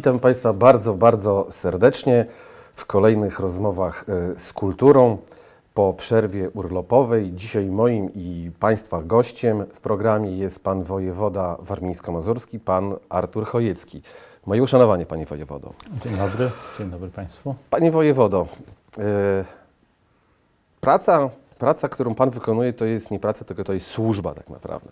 Witam Państwa bardzo, bardzo serdecznie w kolejnych rozmowach e, z kulturą po przerwie urlopowej. Dzisiaj moim i Państwa gościem w programie jest Pan Wojewoda Warmińsko-Mazurski, Pan Artur Chojecki. Moje uszanowanie, Panie Wojewodo. Dzień dobry, dzień dobry Państwu. Panie Wojewodo, e, praca, praca, którą Pan wykonuje, to jest nie praca, tylko to jest służba tak naprawdę.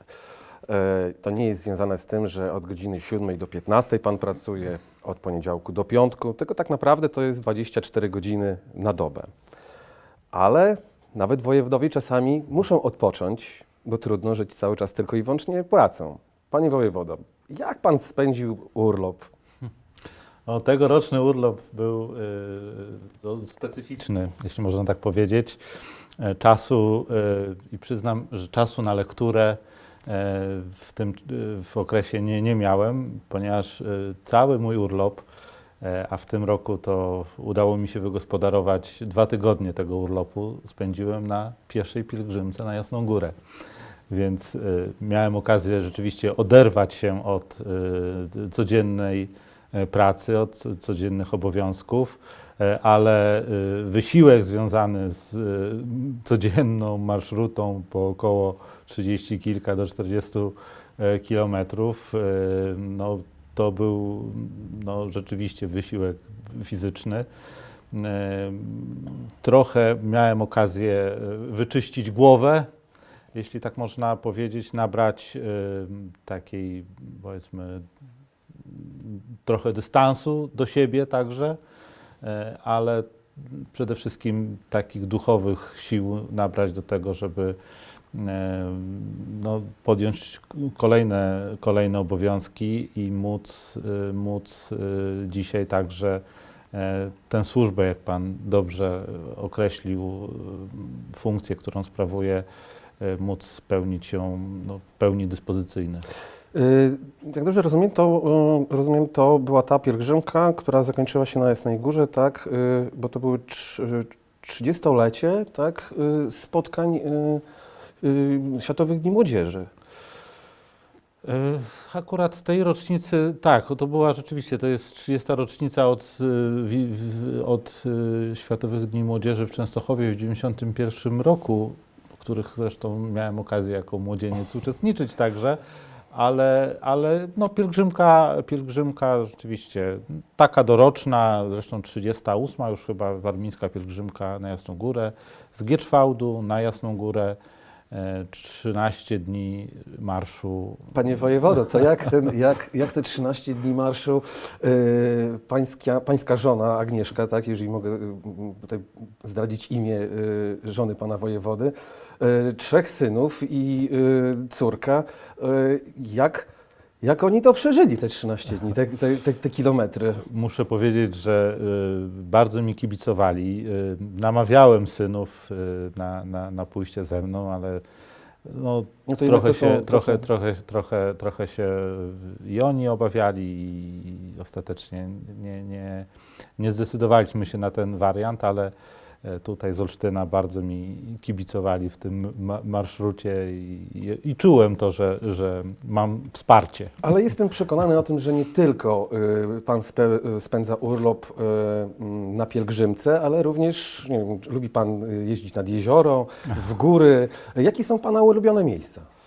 E, To nie jest związane z tym, że od godziny 7 do 15 Pan pracuje, od poniedziałku do piątku, tylko tak naprawdę to jest 24 godziny na dobę. Ale nawet wojewodowie czasami muszą odpocząć, bo trudno żyć cały czas tylko i wyłącznie pracą. Panie wojewodo, jak Pan spędził urlop? O, tegoroczny urlop był y, to specyficzny, jeśli można tak powiedzieć. E, Czasu y, i przyznam, że czasu na lekturę w tym y, w okresie nie, nie miałem, ponieważ y, cały mój urlop, e, a w tym roku to udało mi się wygospodarować dwa tygodnie tego urlopu, spędziłem na pieszej pielgrzymce na Jasną Górę. Więc miałem okazję rzeczywiście oderwać się od codziennej e, pracy, od codziennych obowiązków, e, ale y, wysiłek związany z codzienną marszrutą po około 30 kilka do 40 e, kilometrów, e, no, to był no, rzeczywiście wysiłek fizyczny. E, Trochę miałem okazję e, wyczyścić głowę, jeśli tak można powiedzieć, nabrać takiej, powiedzmy, trochę dystansu do siebie także, e, ale przede wszystkim takich duchowych sił nabrać do tego, żeby e, no, podjąć kolejne, kolejne obowiązki i móc, y, móc dzisiaj także e, tę służbę, jak Pan dobrze określił, funkcję, którą sprawuje, e, móc spełnić ją no, w pełni dyspozycyjny. Y, Jak dobrze rozumiem, to, y, rozumiem, to była ta pielgrzymka, która zakończyła się na Jasnej Górze, tak? y, Bo to były trz- 30-lecie, tak? Spotkań Światowych Dni Młodzieży. Akurat tej rocznicy, tak, to była rzeczywiście, to jest 30. rocznica od, od Światowych Dni Młodzieży w Częstochowie w 1991 roku, w których zresztą miałem okazję jako młodzieniec uczestniczyć także, ale, ale no, pielgrzymka, pielgrzymka rzeczywiście taka doroczna, zresztą 38 już chyba warmińska pielgrzymka na Jasną Górę, z Gierczwałdu na Jasną Górę, 13 dni marszu. Panie wojewodo, to jak, ten, jak, jak te 13 dni marszu y, pańska, pańska żona Agnieszka, tak, jeżeli mogę y, tutaj zdradzić imię y, żony pana wojewody, y, trzech synów i y, córka, y, jak, jak oni to przeżyli, te 13 dni, te, te, te, te kilometry? Muszę powiedzieć, że y, bardzo mi kibicowali. Y, namawiałem synów y, na, na, na pójście ze mną, ale no, No trochę, się, są- to trochę, są- trochę, trochę, trochę się i oni obawiali i ostatecznie nie, nie, nie zdecydowaliśmy się na ten wariant, ale tutaj z Olsztyna bardzo mi kibicowali w tym ma- marszrucie i, i, czułem to, że, że mam wsparcie. Ale jestem przekonany o tym, że nie tylko y, pan spe, spędza urlop y, na pielgrzymce, ale również nie wiem, lubi pan y, jeździć nad jezioro, w góry. Jakie są pana ulubione miejsca?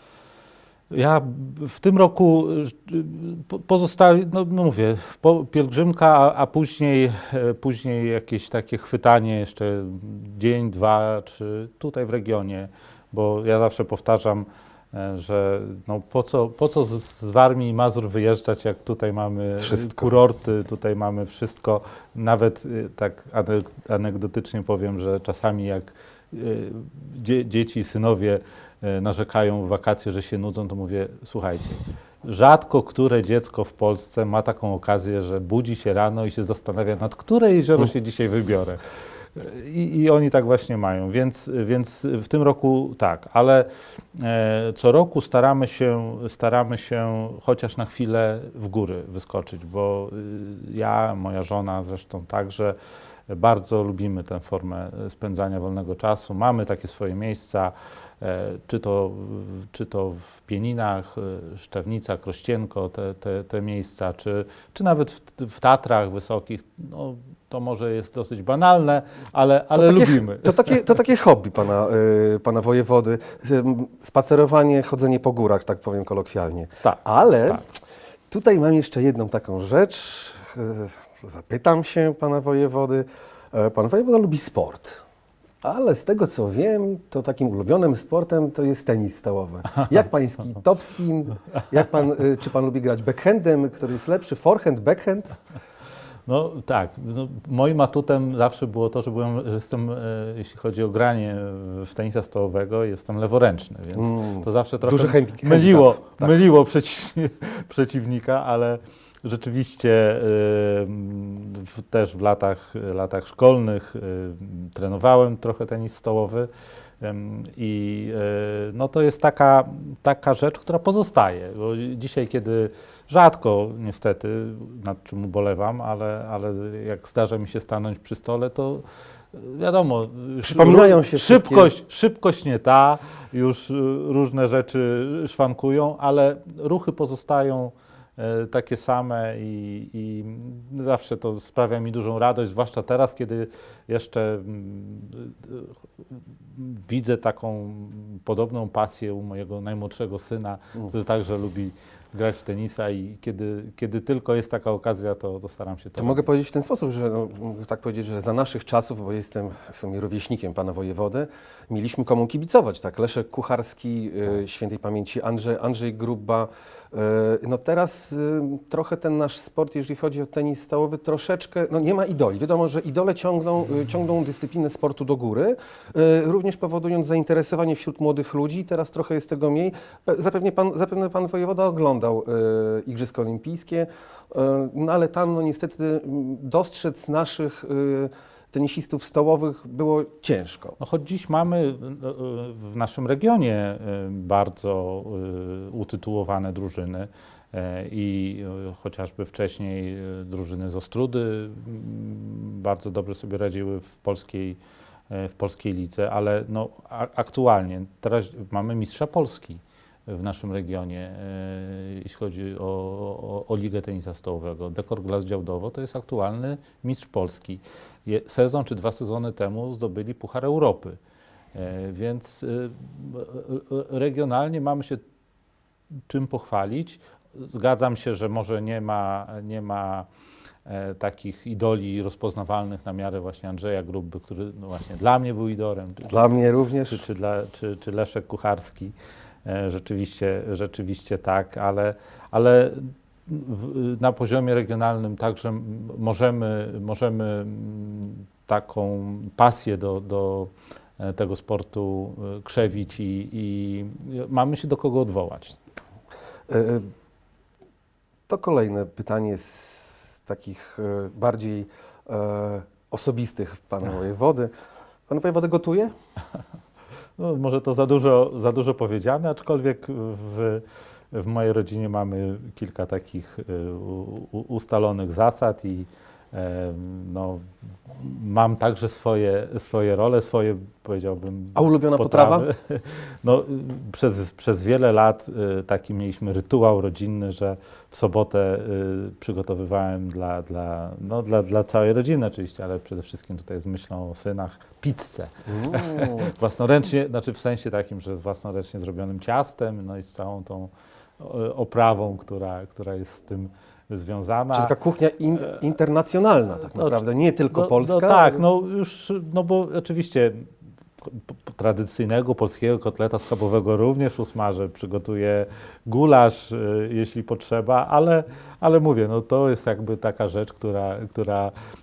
Ja w tym roku y, pozostali, no, no mówię, po, pielgrzymka, a, a później, e, później jakieś takie chwytanie jeszcze dzień, dwa, czy tutaj w regionie, bo ja zawsze powtarzam, e, że no po co, po co z, Warmii i Mazur wyjeżdżać, jak tutaj mamy Wszystko. kurorty, tutaj mamy wszystko. Nawet y, tak ane- anegdotycznie powiem, że czasami jak y, dzie, dzieci, synowie narzekają w wakacje, że się nudzą, to mówię, słuchajcie, rzadko które dziecko w Polsce ma taką okazję, że budzi się rano i się zastanawia, nad które jezioro się dzisiaj wybiorę. I, I oni tak właśnie mają, więc, więc w tym roku tak, ale e, co roku staramy się, staramy się chociaż na chwilę w góry wyskoczyć, bo y, ja, moja żona zresztą także bardzo lubimy tę formę spędzania wolnego czasu. Mamy takie swoje miejsca. E, czy to, w- czy to w Pieninach, e, Szczawnica, Krościenko, te, te, te miejsca, czy, czy nawet w, w Tatrach Wysokich, no, to może jest dosyć banalne, ale, ale takie, lubimy. To takie, to takie hobby pana, y, pana wojewody. Spacerowanie, chodzenie po górach, tak powiem kolokwialnie. Tak, Ale tak. tutaj mam jeszcze jedną taką rzecz. Zapytam się pana wojewody. E, Pan wojewoda lubi sport. Ale z tego co wiem, to takim ulubionym sportem to jest tenis stołowy. Jak pański topspin? Jak pan, y, czy pan lubi grać backhandem, który jest lepszy? Forehand, backhand? No tak, no, moim atutem zawsze było to, że, byłem, że jestem, e, jeśli chodzi o granie w tenisa stołowego, jestem leworęczny, więc Mm. to zawsze trochę myliło, tak. myliło przeciw, przeciwnika, ale rzeczywiście e, w, też w latach, latach szkolnych e, trenowałem trochę tenis stołowy. I e, no to jest taka, taka rzecz, która pozostaje. Bo dzisiaj, kiedy rzadko niestety, nad czym ubolewam, ale, ale jak zdarza mi się stanąć przy stole, to wiadomo, Przypominają się szybkość, szybkość nie ta, już różne rzeczy szwankują, ale ruchy pozostają takie same i, i zawsze to sprawia mi dużą radość, zwłaszcza teraz, kiedy jeszcze mm, widzę taką podobną pasję u mojego najmłodszego syna, który także lubi grać w tenisa i kiedy, kiedy tylko jest taka okazja, to, to staram się to To mogę powiedzieć w ten sposób, że no, tak powiedzieć, że za naszych czasów, bo jestem w sumie rówieśnikiem pana wojewody, mieliśmy komu kibicować, tak? Leszek Kucharski, y, świętej pamięci Andrzej, Andrzej Gruba. Y, no teraz y, trochę ten nasz sport, jeżeli chodzi o tenis stołowy, troszeczkę, no nie ma idoli. Wiadomo, że idole ciągną, y, ciągną dyscyplinę sportu do góry, również powodując zainteresowanie wśród młodych ludzi. Teraz trochę jest tego mniej. Pe- Zapewne pan, zapewne pan wojewoda oglądał Igrzyska Olimpijskie. E, No ale tam no niestety dostrzec naszych tenisistów stołowych było ciężko. No choć dziś mamy no, e, w naszym regionie e, bardzo e, utytułowane drużyny e, i e, chociażby wcześniej e, drużyny z Ostrudy mm, bardzo dobrze sobie radziły w polskiej, e, w polskiej lidze, ale no, aktualnie teraz mamy mistrza Polski w naszym regionie, e, jeśli chodzi o, o, o Ligę Tenisa Stołowego. Dekor Glas Działdowo to jest aktualny mistrz Polski. Je, sezon czy dwa sezony temu zdobyli Puchar Europy. E, Więc e, regionalnie mamy się czym pochwalić. Zgadzam się, że może nie ma, nie ma takich idoli rozpoznawalnych na miarę właśnie Andrzeja Grubby, który no właśnie dla mnie był idolem, czy, Dla mnie również. czy, czy, dla, czy, czy Leszek Kucharski. E, Rzeczywiście, rzeczywiście tak, ale, ale na poziomie regionalnym także możemy, możemy taką pasję do, do e, tego sportu e, krzewić i, i mamy się do kogo odwołać. To kolejne pytanie z takich bardziej osobistych pana wojewody. Pan wojewody gotuje? No, może to za dużo, za dużo powiedziane, aczkolwiek w, w mojej rodzinie mamy kilka takich y, ustalonych zasad i no, mam także swoje, swoje role, swoje powiedziałbym. A ulubiona potrawa? potrawy. No, y, przez, przez wiele lat y, taki mieliśmy rytuał rodzinny, że w sobotę y, przygotowywałem dla, dla, no, dla, dla całej rodziny oczywiście, ale przede wszystkim tutaj z myślą o synach pizzę Mm. własnoręcznie, znaczy w sensie takim, że z własnoręcznie zrobionym ciastem, no i z całą tą oprawą, która, która jest z tym związana. Czyli taka kuchnia in, internacjonalna tak No, naprawdę, nie tylko no, polska. No tak, no już, no bo oczywiście tradycyjnego polskiego kotleta schabowego również usmażę, przygotuję gulasz, y, jeśli potrzeba, ale, ale mówię, no to jest jakby taka rzecz, która, która, e, e, no,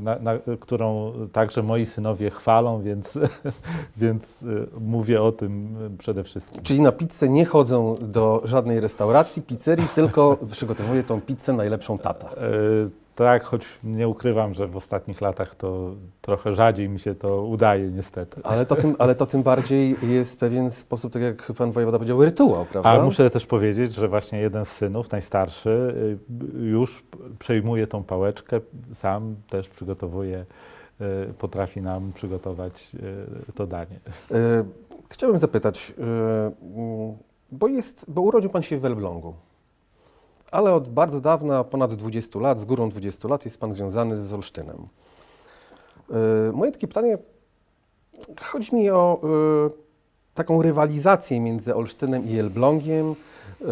na, na, którą także moi synowie chwalą, więc, więc mówię o tym przede wszystkim. Czyli na pizzę nie chodzą do żadnej restauracji, pizzerii, tylko przygotowuje tą pizzę najlepszą tata. Tak, choć nie ukrywam, że w ostatnich latach to trochę rzadziej mi się to udaje niestety. Ale to, tym, ale to tym bardziej jest pewien sposób, tak jak pan wojewoda powiedział, rytuał, prawda? A muszę też powiedzieć, że właśnie jeden z synów, najstarszy, y, już przejmuje tą pałeczkę, sam też przygotowuje e, potrafi nam przygotować e, to danie. Chciałbym zapytać, mm, bo, jest, bo urodził Pan się w Elblągu, ale od bardzo dawna, ponad 20 lat, z górą 20 lat jest Pan związany z Olsztynem. E, Moje takie pytanie, chodzi mi o e, taką rywalizację między Olsztynem i Elblągiem. E,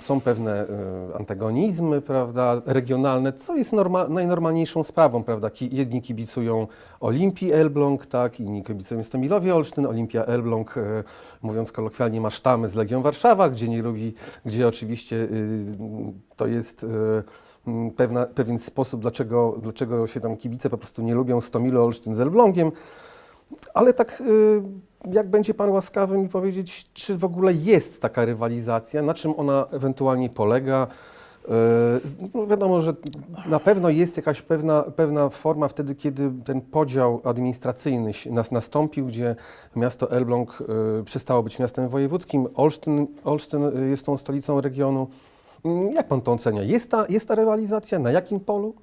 Są pewne e, antagonizmy, prawda, regionalne, co jest norma, najnormalniejszą sprawą, prawda. Jedni kibicują Olimpii Elbląg, tak, inni kibicują Stomilowie Olsztyn, Olimpia Elbląg, e, mówiąc kolokwialnie, ma sztamy z Legią Warszawa, gdzie nie lubi, gdzie oczywiście y, to jest y, mm, pewna, pewien sposób, dlaczego, dlaczego się tam kibice po prostu nie lubią Stomilo Olsztyn z Elblągiem. Ale tak, y, jak będzie Pan łaskawy mi powiedzieć, czy w ogóle jest taka rywalizacja, na czym ona ewentualnie polega? Y, No wiadomo, że na pewno jest jakaś pewna, pewna forma wtedy, kiedy ten podział administracyjny nas nastąpił, gdzie miasto Elbląg y, przestało być miastem wojewódzkim, Olsztyn, Olsztyn y, jest tą stolicą regionu. Mm, Jak Pan to ocenia? Jest ta, jest ta rywalizacja? Na jakim polu?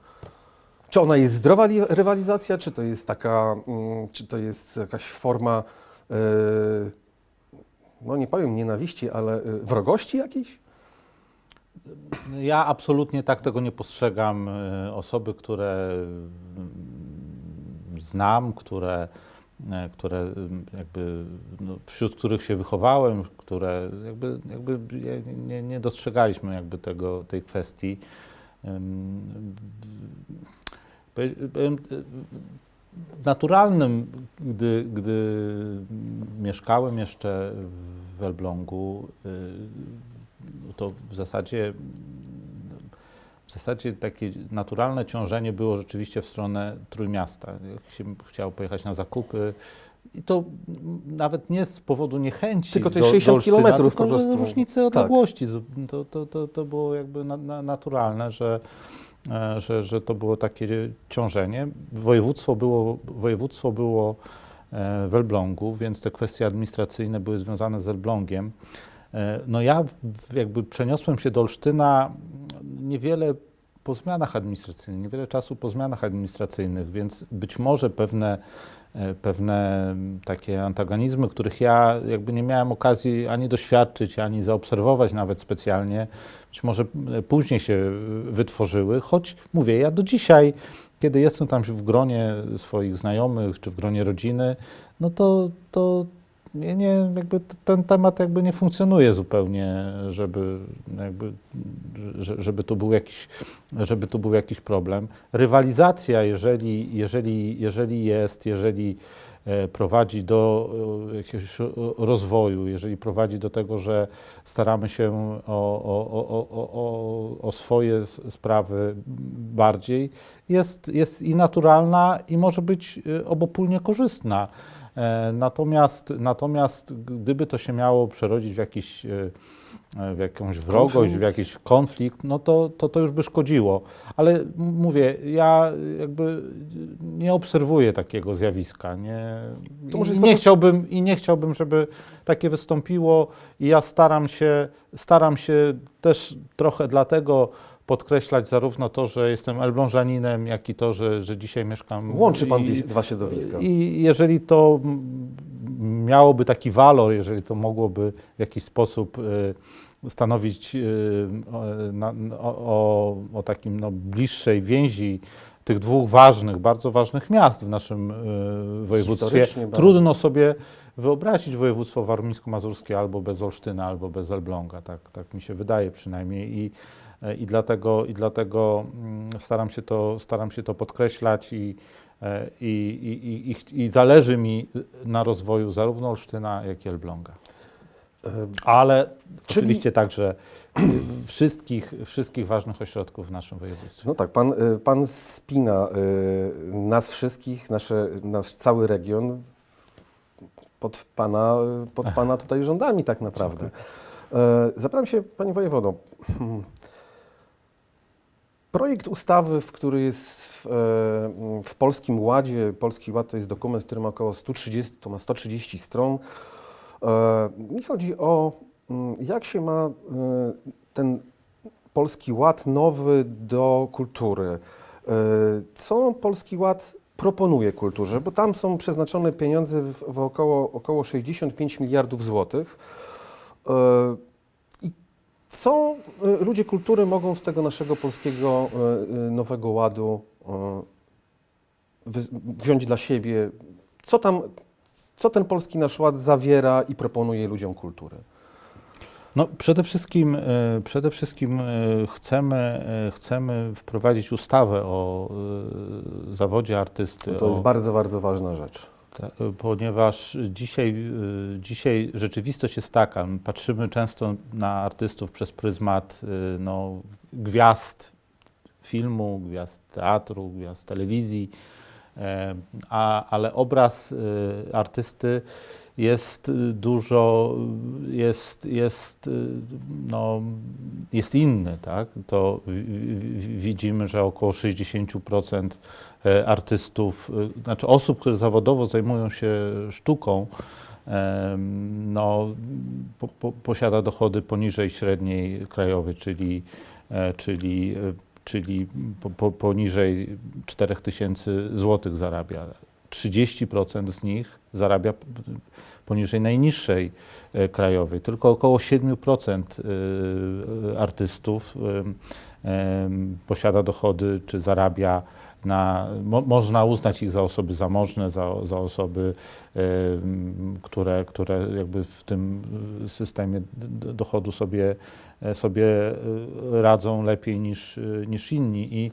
Czy ona jest zdrowa li- rywalizacja, czy to jest taka, mm, czy to jest jakaś forma, e, no nie powiem nienawiści, ale e, wrogości jakiejś? Ja absolutnie tak tego nie postrzegam. E, Osoby, które mm, znam, które, e, które mm, jakby, no, wśród których się wychowałem, które jakby, jakby nie, nie dostrzegaliśmy jakby tego, tej kwestii. Naturalnym, gdy, gdy mieszkałem jeszcze w Elblągu, y, to w zasadzie, w zasadzie takie naturalne ciążenie było rzeczywiście w stronę Trójmiasta. Jak się chciał pojechać na zakupy, i to nawet nie z powodu niechęci. Tylko to jest do 60 Olsztyna, kilometrów po prostu. różnicy Tak. odległości. Z- To, to, to, to było jakby na, na, naturalne, że, że, że to było takie ciążenie. Województwo było, województwo było e, w Elblągu, więc te kwestie administracyjne były związane z Elblągiem. E, No ja jakby przeniosłem się do Olsztyna niewiele po zmianach administracyjnych, niewiele czasu po zmianach administracyjnych, więc być może pewne, e, pewne takie antagonizmy, których ja jakby nie miałem okazji ani doświadczyć, ani zaobserwować nawet specjalnie, być może e, później się e, wytworzyły, choć mówię, ja do dzisiaj, kiedy jestem tam w gronie swoich znajomych czy w gronie rodziny, no to, to nie, nie, jakby ten temat jakby nie funkcjonuje zupełnie, żeby, jakby, że- żeby, tu był jakiś, żeby tu był jakiś problem. Rywalizacja, jeżeli, jeżeli, jeżeli jest, jeżeli e, prowadzi do e, jakiegoś rozwoju, jeżeli prowadzi do tego, że staramy się o, o, o, o, swoje sprawy bardziej, jest, jest i naturalna, i może być e, obopólnie korzystna. E, Natomiast, natomiast gdyby to się miało przerodzić w, jakiś, e, e, w jakąś wrogość, w jakiś konflikt, no to, to to już by szkodziło. Ale mówię, ja jakby nie obserwuję takiego zjawiska. Nie, To nie prostu- chciałbym, I nie chciałbym, żeby takie wystąpiło. I ja staram się, staram się też trochę dlatego podkreślać zarówno to, że jestem Elblążaninem, jak i to, że, że dzisiaj mieszkam Łączy Pan i- dwa środowiska. i jeżeli to miałoby taki walor, jeżeli to mogłoby w jakiś sposób y, stanowić y, o, o, takim no, bliższej więzi tych dwóch ważnych, bardzo ważnych miast w naszym y, województwie, bardzo. trudno sobie wyobrazić województwo warmińsko-mazurskie albo bez Olsztyna, albo bez Elbląga. Tak, tak mi się wydaje przynajmniej. I, i dlatego, i dlatego mm, staram, się to, staram się to podkreślać i, e, i, i, i, i, zależy mi na rozwoju zarówno Olsztyna, jak i Elbląga. E, Ale Czyli- oczywiście także y, wszystkich, wszystkich ważnych ośrodków w naszym województwie. No tak, pan, y, pan spina y, nas wszystkich, nasze, nasz cały region pod pana, pod pana tutaj rządami tak naprawdę. E, Zapytam się, panie wojewodo, projekt ustawy, w który jest w, e, w Polskim Ładzie, Polski Ład to jest dokument, który ma około 130, to ma 130 stron. E, Mi chodzi o, mm, jak się ma e, ten Polski Ład nowy do kultury. Co Polski Ład proponuje kulturze, bo tam są przeznaczone pieniądze w, w około, około 65 miliardów złotych. Co e, ludzie kultury mogą z tego naszego polskiego e, e, nowego ładu wziąć dla siebie? Co tam, co ten polski nasz ład zawiera i proponuje ludziom kultury? No, przede wszystkim, przede wszystkim chcemy, chcemy wprowadzić ustawę o zawodzie artysty. No To o, jest bardzo, bardzo ważna rzecz. Ta, ponieważ dzisiaj, y, dzisiaj rzeczywistość jest taka, my patrzymy często na artystów przez pryzmat y, no, gwiazd filmu, gwiazd teatru, gwiazd telewizji, e, a, ale obraz y, artysty jest y, dużo, y, jest, jest, y, no, jest inny, tak? To wi- wi- widzimy, że około 60% e, artystów, znaczy osób, które zawodowo zajmują się sztuką, no, po, po, posiada dochody poniżej średniej krajowej, czyli, e, czyli, e, czyli po, po, poniżej 4000 złotych zarabia. 30% z nich zarabia poniżej najniższej e, krajowej. Tylko około 7% e, artystów em, em, posiada dochody czy zarabia na, mo, można uznać ich za osoby zamożne, za, za osoby, em, które, które jakby w tym y, systemie dochodu sobie, e, sobie y, radzą lepiej niż, y, niż inni. I,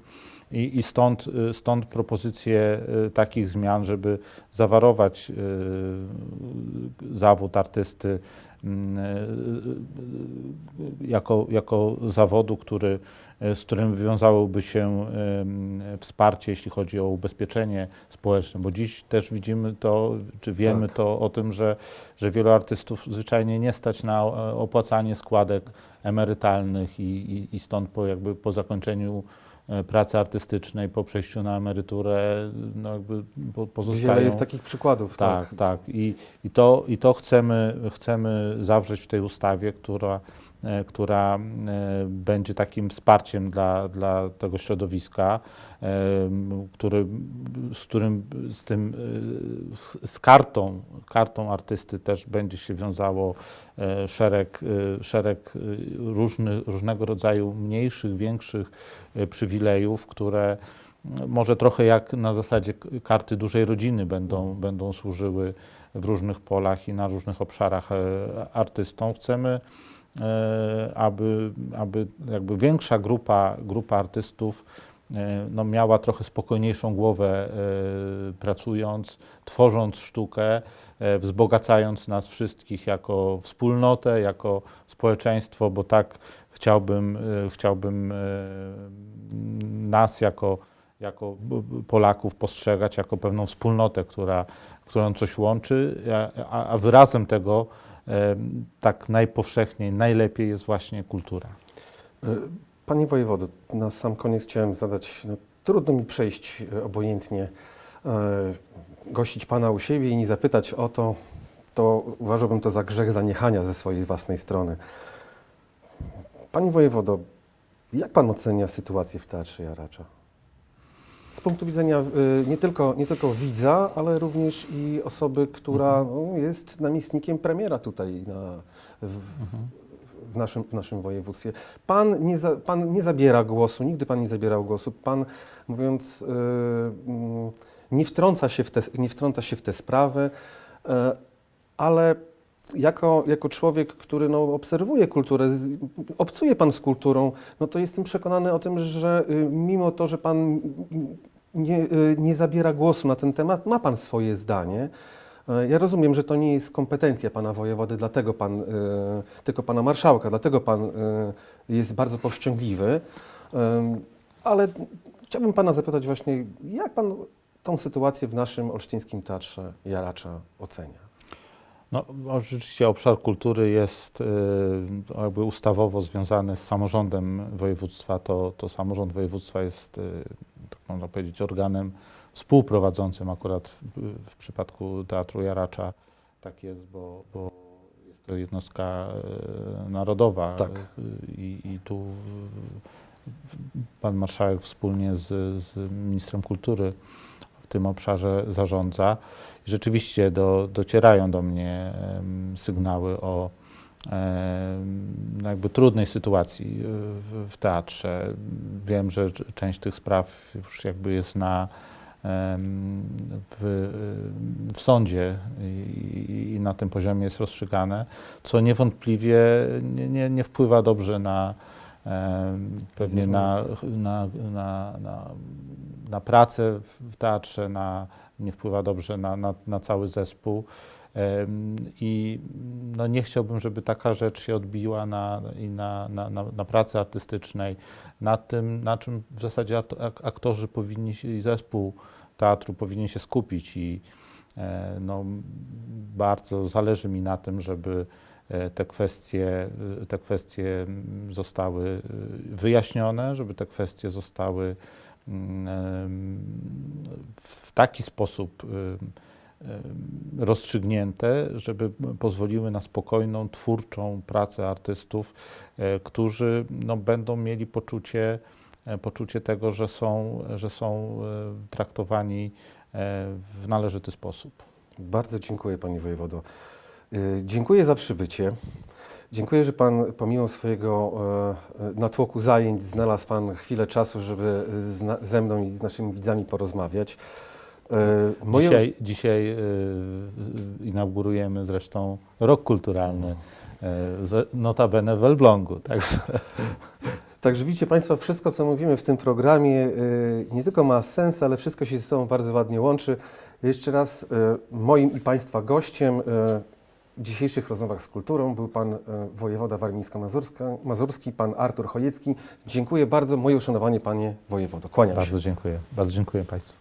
i, I stąd, y, stąd propozycje y, takich zmian, żeby zawarować y, zawód artysty mm, jako, jako zawodu, który, z którym wiązałoby się wsparcie, jeśli chodzi o ubezpieczenie społeczne, bo dziś też widzimy to, czy wiemy Tak. to o tym, że, że wielu artystów zwyczajnie nie stać na e, opłacanie składek emerytalnych i, i, i stąd po, jakby po zakończeniu pracy artystycznej, po przejściu na emeryturę, no jakby po, pozostają... Wiele jest takich przykładów. Tak, tak. I, i, to, i to chcemy, chcemy zawrzeć w tej ustawie, która, e, która e, będzie takim wsparciem dla, dla tego środowiska, e, który, z którym, z tym, e, z, kartą, kartą artysty też będzie się wiązało e, szereg, e, szereg e, różnych, różnego rodzaju mniejszych, większych e, przywilejów, które może trochę jak na zasadzie karty dużej rodziny będą, będą służyły w różnych polach i na różnych obszarach e, artystom. Chcemy, e, aby, aby jakby większa grupa, grupa artystów e, no, miała trochę spokojniejszą głowę e, pracując, tworząc sztukę, e, wzbogacając nas wszystkich jako wspólnotę, jako społeczeństwo, bo tak chciałbym, e, chciałbym e, nas jako, jako Polaków postrzegać jako pewną wspólnotę, która, którą coś łączy, a, a- wyrazem tego e, tak najpowszechniej, najlepiej jest właśnie kultura. Y, Panie wojewodo, na sam koniec chciałem zadać, no, trudno mi przejść y, obojętnie, e, gościć Pana u siebie i nie zapytać o to, to uważałbym to za grzech zaniechania ze swojej własnej strony. Panie wojewodo, jak Pan ocenia sytuację w Teatrze Jaracza? Z punktu widzenia y, nie, tylko, nie tylko widza, ale również i osoby, która no, jest namiestnikiem premiera tutaj na, w, w, naszym, w naszym województwie. Pan nie, za, pan nie zabiera głosu, nigdy Pan nie zabierał głosu. Pan, mówiąc, y, mm, nie, wtrąca się w te, nie wtrąca się w te sprawy, y, ale jako, jako człowiek, który no, obserwuje kulturę, z, obcuje Pan z kulturą, no to jestem przekonany o tym, że y, mimo to, że Pan nie, y, nie zabiera głosu na ten temat, ma Pan swoje zdanie. E, Ja rozumiem, że to nie jest kompetencja Pana wojewody, dlatego Pan, y, tylko Pana marszałka, dlatego Pan y, jest bardzo powściągliwy, Ym, ale chciałbym Pana zapytać właśnie, jak Pan tą sytuację w naszym olsztyńskim Teatrze Jaracza ocenia? No, oczywiście obszar kultury jest y, jakby ustawowo związany z samorządem województwa. To, to samorząd województwa jest, y, tak można powiedzieć, organem współprowadzącym akurat w, w przypadku Teatru Jaracza. Tak jest, bo, bo jest to jednostka y, narodowa Tak. i, i tu pan marszałek wspólnie z, z ministrem kultury tym obszarze zarządza. Rzeczywiście do, docierają do mnie sygnały o no jakby trudnej sytuacji y, w, w teatrze. Wiem, że część tych spraw już jakby jest na, w, w sądzie i, i na tym poziomie jest rozstrzygane, co niewątpliwie nie, nie, nie wpływa dobrze na pewnie na, na, na, na, na pracę w teatrze, na, nie wpływa dobrze na, na, na cały zespół. I no nie chciałbym, żeby taka rzecz się odbiła na, i na, na, na, na pracy artystycznej, na tym, na czym w zasadzie akt- ak- aktorzy powinni się, i zespół teatru powinien się skupić i e, no, bardzo zależy mi na tym, żeby te kwestie, e, te kwestie zostały e, wyjaśnione, żeby te kwestie zostały mm, w taki sposób rozstrzygnięte, żeby pozwoliły na spokojną, twórczą pracę artystów, e, którzy no, będą mieli poczucie, e, poczucie tego, że są, że są e, traktowani e, w należyty sposób. Bardzo dziękuję Panie Wojewodo. Y, Dziękuję za przybycie. Dziękuję, że Pan pomimo swojego e, e, natłoku zajęć znalazł Pan chwilę czasu, żeby ze mną i z naszymi widzami porozmawiać. E, moje- Dzisiaj, dzisiaj y, inaugurujemy zresztą rok kulturalny, notabene w Elblągu, także Także widzicie Państwo, wszystko co mówimy w tym programie nie tylko ma sens, ale wszystko się ze sobą bardzo ładnie łączy. Jeszcze raz moim i Państwa gościem w dzisiejszych rozmowach z kulturą był Pan y, wojewoda warmińsko-mazurski, Pan Artur Chojecki. Dziękuję bardzo, moje uszanowanie Panie wojewodo. Kłaniam się. bardzo dziękuję. Bardzo dziękuję Państwu.